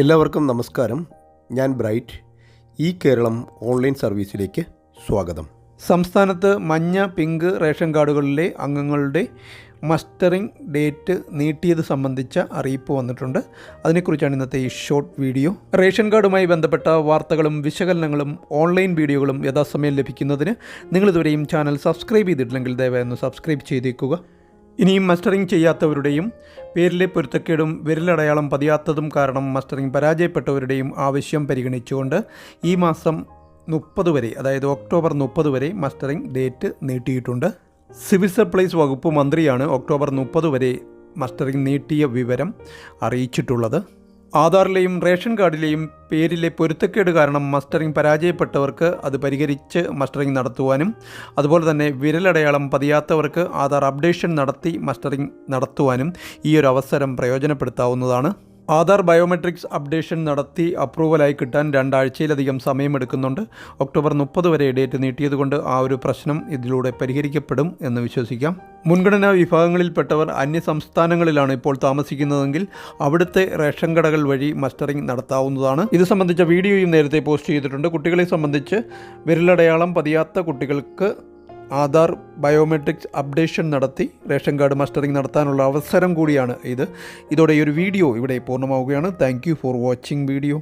എല്ലാവർക്കും നമസ്കാരം. ഞാൻ ബ്രൈറ്റ്. ഈ കേരളം ഓൺലൈൻ സർവീസിലേക്ക് സ്വാഗതം. സംസ്ഥാനത്ത് മഞ്ഞ പിങ്ക് റേഷൻ കാർഡുകളിലെ അംഗങ്ങളുടെ മസ്റ്ററിംഗ് ഡേറ്റ് നീട്ടിയത് സംബന്ധിച്ച അറിയിപ്പ് വന്നിട്ടുണ്ട്. അതിനെക്കുറിച്ചാണ് ഇന്നത്തെ ഈ ഷോർട്ട് വീഡിയോ. റേഷൻ കാർഡുമായി ബന്ധപ്പെട്ട വാർത്തകളും വിശകലനങ്ങളും ഓൺലൈൻ വീഡിയോകളും യഥാസമയം ലഭിക്കുന്നതിന് നിങ്ങളിതുവരെയും ചാനൽ സബ്സ്ക്രൈബ് ചെയ്തിട്ടില്ലെങ്കിൽ ദയവായി ഒന്ന് സബ്സ്ക്രൈബ് ചെയ്തേക്കുക. ഇനിയും മസ്റ്ററിംഗ് ചെയ്യാത്തവരുടെയും പേരിലെ പൊരുത്തക്കേടും വിരലടയാളം പതിയാത്തതും കാരണം മസ്റ്ററിംഗ് പരാജയപ്പെട്ടവരുടെയും ആവശ്യം പരിഗണിച്ചുകൊണ്ട് ഈ മാസം മുപ്പത് വരെ അതായത് ഒക്ടോബർ മുപ്പത് വരെ മസ്റ്ററിംഗ് ഡേറ്റ് നീട്ടിയിട്ടുണ്ട്. സിവിൽ സപ്ലൈസ് വകുപ്പ് മന്ത്രിയാണ് ഒക്ടോബർ മുപ്പത് വരെ മസ്റ്ററിംഗ് നീട്ടിയ വിവരം അറിയിച്ചിട്ടുള്ളത്. ആധാറിലെയും റേഷൻ കാർഡിലെയും പേരിലെ പൊരുത്തക്കേട് കാരണം മസ്റ്ററിംഗ് പരാജയപ്പെട്ടവർക്ക് അത് പരിഹരിച്ച് മസ്റ്ററിംഗ് നടത്തുവാനും അതുപോലെ തന്നെ വിരലടയാളം പതിയാത്തവർക്ക് ആധാർ അപ്ഡേഷൻ നടത്തി മസ്റ്ററിംഗ് നടത്തുവാനും ഈ ഒരു അവസരം പ്രയോജനപ്പെടുത്താവുന്നതാണ്. ആധാർ ബയോമെട്രിക്സ് അപ്ഡേഷൻ നടത്തി അപ്രൂവലായി കിട്ടാൻ രണ്ടാഴ്ചയിലധികം സമയമെടുക്കുന്നുണ്ട്. ഒക്ടോബർ മുപ്പത് വരെ ഡേറ്റ് നീട്ടിയതുകൊണ്ട് ആ ഒരു പ്രശ്നം ഇതിലൂടെ പരിഹരിക്കപ്പെടും എന്ന് വിശ്വസിക്കാം. മുൻഗണനാ വിഭാഗങ്ങളിൽപ്പെട്ടവർ അന്യ സംസ്ഥാനങ്ങളിലാണ് ഇപ്പോൾ താമസിക്കുന്നതെങ്കിൽ അവിടുത്തെ റേഷൻ കടകൾ വഴി മസ്റ്ററിംഗ് നടത്താവുന്നതാണ്. ഇത് സംബന്ധിച്ച വീഡിയോയും നേരത്തെ പോസ്റ്റ് ചെയ്തിട്ടുണ്ട്. കുട്ടികളെ സംബന്ധിച്ച് വിരലടയാളം പതിയാത്ത കുട്ടികൾക്ക് ആധാർ ബയോമെട്രിക്സ് അപ്ഡേഷൻ നടത്തി റേഷൻ കാർഡ് മസ്റ്ററിംഗ് നടത്താനുള്ള അവസരം കൂടിയാണ് ഇത്. ഇതോടെ ഈ ഒരു വീഡിയോ ഇവിടെ പൂർണമാവുകയാണ്. Thank for watching video.